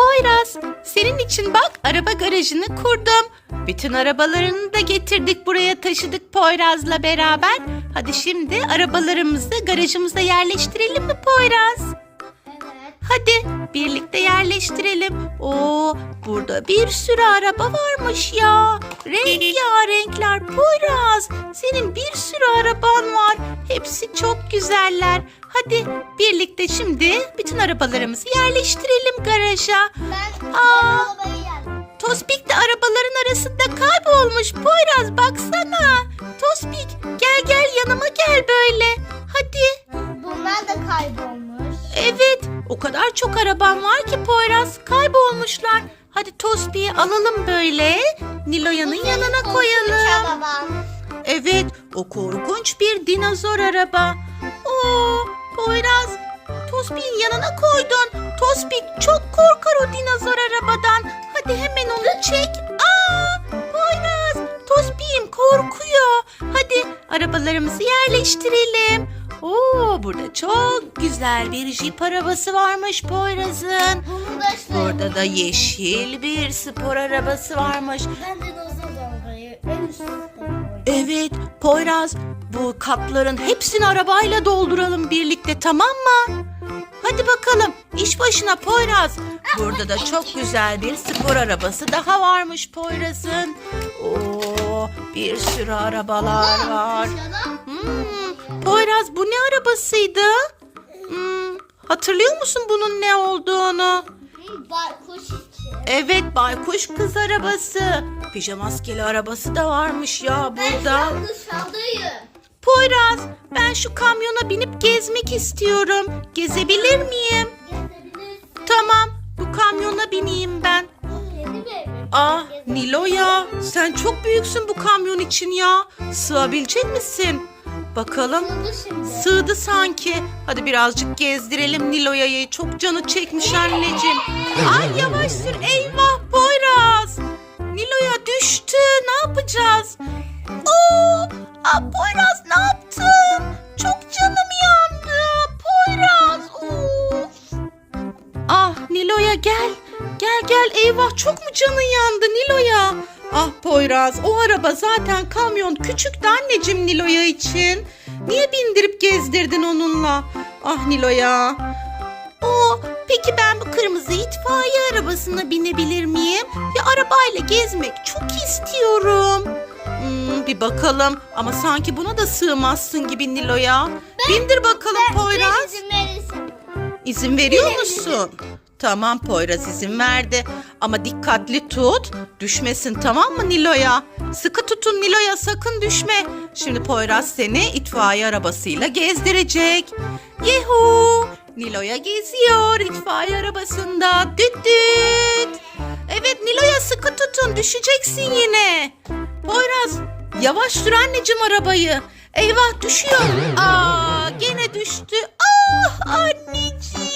Poyraz, senin için bak araba garajını kurdum. Bütün arabalarını da getirdik buraya taşıdık Poyraz'la beraber. Hadi şimdi arabalarımızı garajımıza yerleştirelim mi Poyraz? Hadi birlikte yerleştirelim. Oo, burada bir sürü araba varmış ya. Rengarenkler Poyraz. Senin bir sürü araban var. Hepsi çok güzeller. Hadi birlikte şimdi bütün arabalarımızı yerleştirelim garaja. Ben Aa. Tospik de arabaların arasında kaybolmuş. Poyraz baksana. Tospik gel gel yanıma gel böyle. Hadi. Bunlar da kaybolmuş. O kadar çok arabam var ki Poyraz kaybolmuşlar. Hadi Tospi'yi alalım böyle. Niloya'nın yanına koyalım. Evet, o korkunç bir dinozor araba. Oo, Poyraz, Tospi'nin yanına koydun. Tospik çok korkar o dinozor arabadan. Hadi hemen onu çek. Aa, Poyraz, Tospi'yim korkuyor. Hadi arabalarımızı yerleştirelim. Oo, burada çok güzel bir jip arabası varmış Poyraz'ın. Bunu da işte. Burada da yeşil bir spor arabası varmış. Ben dinozor arabayı en üstte. Evet Poyraz bu kapların hepsini arabayla dolduralım birlikte tamam mı? Hadi bakalım iş başına Poyraz. Burada da çok güzel bir spor arabası daha varmış Poyraz'ın. Oo, bir sürü arabalar var. Hmm, Poyraz bu ne arabasıydı? Hmm, hatırlıyor musun bunun ne olduğunu? Baykuş. Evet baykuş kız arabası. Pijama maskeli arabası da varmış ya burada. Ben dışarıdayım. Poyraz ben şu kamyona binip gezmek istiyorum. Gezebilir miyim? Tamam bu kamyona bineyim ben. Evim. Ah Nilo'ya sen çok büyüksün bu kamyon için ya. Sığabilecek misin? Bakalım. Sığdı sanki. Hadi birazcık gezdirelim Nilo'ya'yı. Çok canı çekmiş anneciğim. Ay yavaş sür. Eyvah Poyraz. Nilo'ya düştü. Ne yapacağız? Oo, aa, Poyraz ne yaptın? Çok canım yandı. Poyraz. Of. Ah Nilo'ya gel. Gel gel eyvah çok mu canın yandı Nilo'ya? Ah Poyraz o araba zaten kamyon küçüktü anneciğim Nilo'ya için. Niye bindirip gezdirdin onunla? Ah Nilo'ya. Oo, peki ben bu kırmızı itfaiye arabasına binebilir miyim? Ya arabayla gezmek çok istiyorum. Hmm, bir bakalım ama sanki buna da sığmazsın gibi Nilo'ya. Bindir bakalım Poyraz. İzin verirsin. İzin veriyor musun? Tamam Poyraz izin verdi. Ama dikkatli tut. Düşmesin tamam mı Nilo'ya? Sıkı tutun Nilo'ya sakın düşme. Şimdi Poyraz seni itfaiye arabasıyla gezdirecek. Yehu! Nilo'ya geziyor itfaiye arabasında. Düt düt. Evet Nilo'ya sıkı tutun düşeceksin yine. Poyraz yavaş sür anneciğim arabayı. Eyvah düşüyor. Aa gene düştü. Ah anneciğim.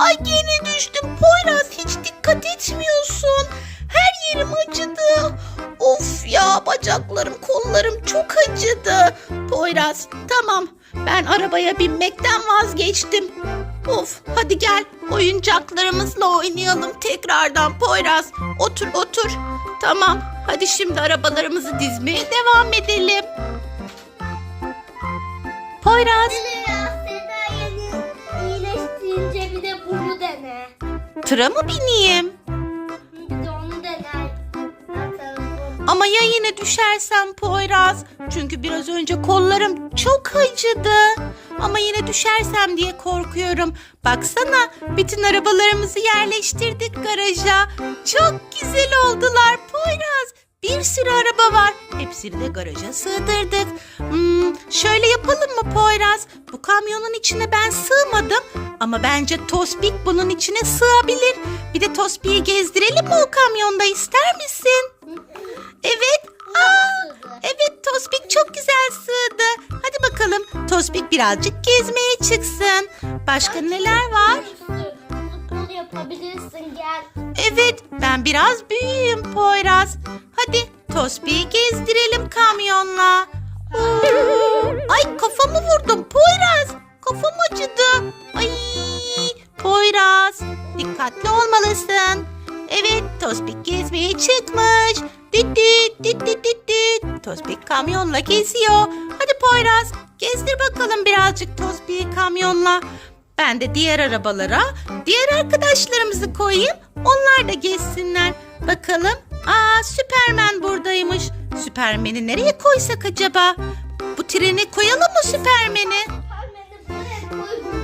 Ay gene düştüm. Poyraz hiç dikkat etmiyorsun. Her yerim acıdı. Of ya bacaklarım kollarım çok acıdı. Poyraz tamam ben arabaya binmekten vazgeçtim. Of hadi gel oyuncaklarımızla oynayalım tekrardan Poyraz. Otur otur. Tamam hadi şimdi arabalarımızı dizmeye devam edelim. Poyraz bunu dene. tıra mı bineyim? Bir de onu dene. Ama ya yine düşersem Poyraz? Çünkü biraz önce kollarım çok acıdı. Ama yine düşersem diye korkuyorum. Baksana bütün arabalarımızı yerleştirdik garaja. Çok güzel oldular Poyraz. Bir sürü araba var. Hepsini de garaja sığdırdık. Hmm, şöyle yapalım mı Poyraz? Bu kamyonun içine ben sığmadım. Ama bence Tospik bunun içine sığabilir. Bir de Tospik'i gezdirelim mi o kamyonda ister misin? Evet. Aa, evet Tospik çok güzel sığdı. Hadi bakalım Tospik birazcık gezmeye çıksın. Başka neler var? Futbol yapabilirsin gel. Evet ben biraz büyüğüm Poyraz. Hadi Tospik'i gezdirelim kamyonla. Ay kafamı vurdum Poyraz. Kafam acıdı. Ay Poyraz, dikkatli olmalısın. Evet, Tospik gezmeye çıkmış. Dit dit dit dit dit dit. Tospik kamyonla geziyor. Hadi Poyraz, gezdir bakalım birazcık Tospik'i kamyonla. Ben de diğer arabalara diğer arkadaşlarımızı koyayım. Onlar da gezsinler. Bakalım. Aa Süpermen buradaymış. Süpermen'i nereye koysak acaba? Bu treni koyalım mı Süpermen'i? Süpermen'i buraya koy.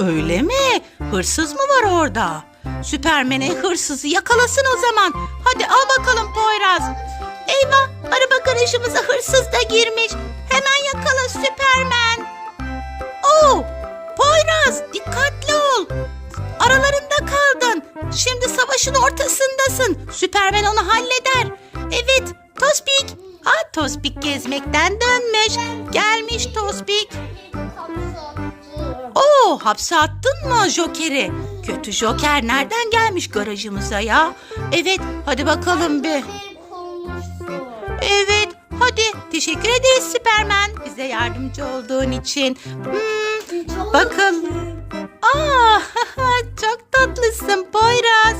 Öyle mi? Hırsız mı var orada? Süpermen'e hırsızı yakalasın o zaman. Hadi al bakalım Poyraz. Eyvah araba garajımıza hırsız da girmiş. Hemen yakala Süpermen. Oo, Poyraz dikkatli ol. Aralarında kaldın. Şimdi savaşın ortasındasın. Süpermen onu halleder. Evet Tospik. Ha Tospik gezmekten dönmüş. Gelmiş Tospik. Oo hapse attın mı Joker'i? Kötü Joker nereden gelmiş garajımıza ya? Evet hadi bakalım bir. Evet hadi teşekkür ederiz Süpermen bize yardımcı olduğun için. Hmm, bakın. Aa çok tatlısın Poyraz.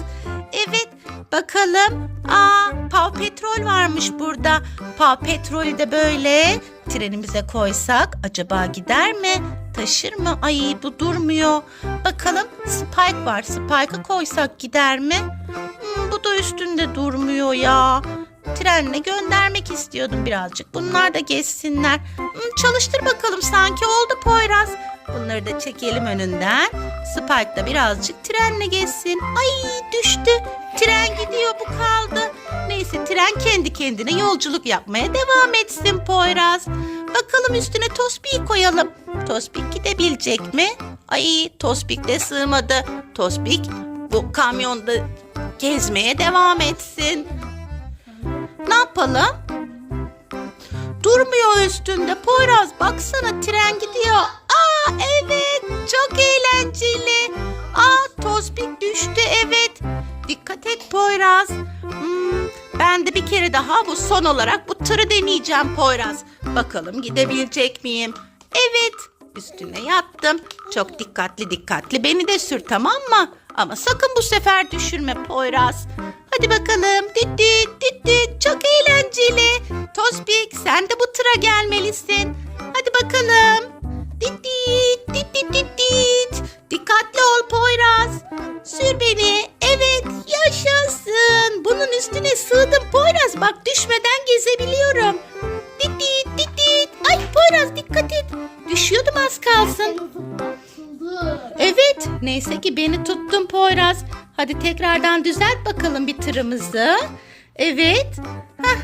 Evet bakalım. Aa Paw Petrol varmış burada. Paw Petrol'ü de böyle trenimize koysak acaba gider mi? Taşır mı? Ay bu durmuyor. Bakalım Spike var. Spike'ı koysak gider mi? Hmm, bu da üstünde durmuyor ya. Trenle göndermek istiyordum birazcık. Bunlar da geçsinler. Hmm, çalıştır bakalım sanki oldu Poyraz. Bunları da çekelim önünden. Spike da birazcık trenle geçsin. Ay düştü. Tren gidiyor bu kaldı. Neyse tren kendi kendine yolculuk yapmaya devam etsin Poyraz. Bakalım üstüne Tospik'i koyalım. Tospik gidebilecek mi? Ay Tospik de sığmadı. Tospik bu kamyonda gezmeye devam etsin. Ne yapalım? Durmuyor üstünde. Poyraz baksana tren gidiyor. Evet çok eğlenceli. Aa Tospik düştü evet. Dikkat et Poyraz. Hmm, ben de bir kere daha bu son olarak bu tırı deneyeceğim Poyraz. Bakalım gidebilecek miyim? Evet üstüne yattım. Çok dikkatli dikkatli beni de sür tamam mı? Ama sakın bu sefer düşürme Poyraz. Hadi bakalım. Dit dit dit dit. Çok eğlenceli. Tospik sen de bu tıra gelmelisin. Hadi bakalım. Dit dit dit dit dit dit. Dikkatli ol Poyraz. Sür beni. Evet yaşasın. Bunun üstüne sığdım Poyraz. Bak düşmeden gezebiliyorum. Dit dit dit dit. Ay Poyraz dikkat et. Düşüyordum az kalsın. Evet, neyse ki beni tuttun Poyraz. Hadi tekrardan düzelt bakalım bir tırımızı. Evet. Hah,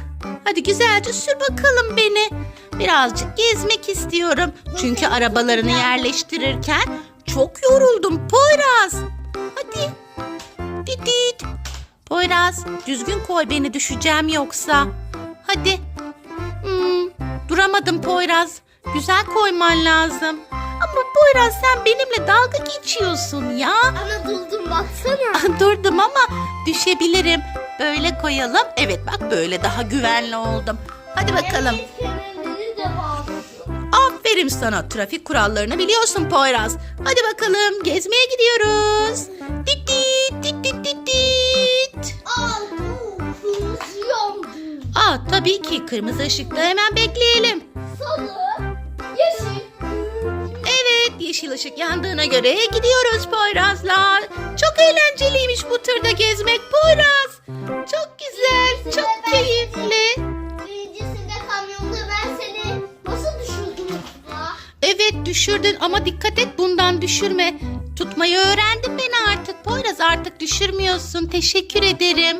hadi güzelce sür bakalım beni. Birazcık gezmek istiyorum. Çünkü arabalarını yerleştirirken çok yoruldum Poyraz. Hadi. Didit. Poyraz, düzgün koy beni düşeceğim yoksa. Hadi. Hmm, duramadım Poyraz. Güzel koyman lazım. Ama Poyraz sen benimle dalga geçiyorsun ya. Ana durdum baksana. Durdum ama düşebilirim. Böyle koyalım. Evet bak böyle daha güvenli oldum. Hadi bakalım. Aferin sana. Trafik kurallarını biliyorsun Poyraz. Hadi bakalım gezmeye gidiyoruz. Dit dit dit dit dit dit. Aa tabii ki kırmızı ışıkta hemen bekleyelim. Sarı, yeşil. Evet yeşil ışık yandığına göre gidiyoruz Poyraz'la. Çok eğlenceliymiş bu tırda gezmek Poyraz. Düşürdün ama dikkat et bundan düşürme. Tutmayı öğrendin beni artık Poyraz artık düşürmüyorsun. Teşekkür ederim.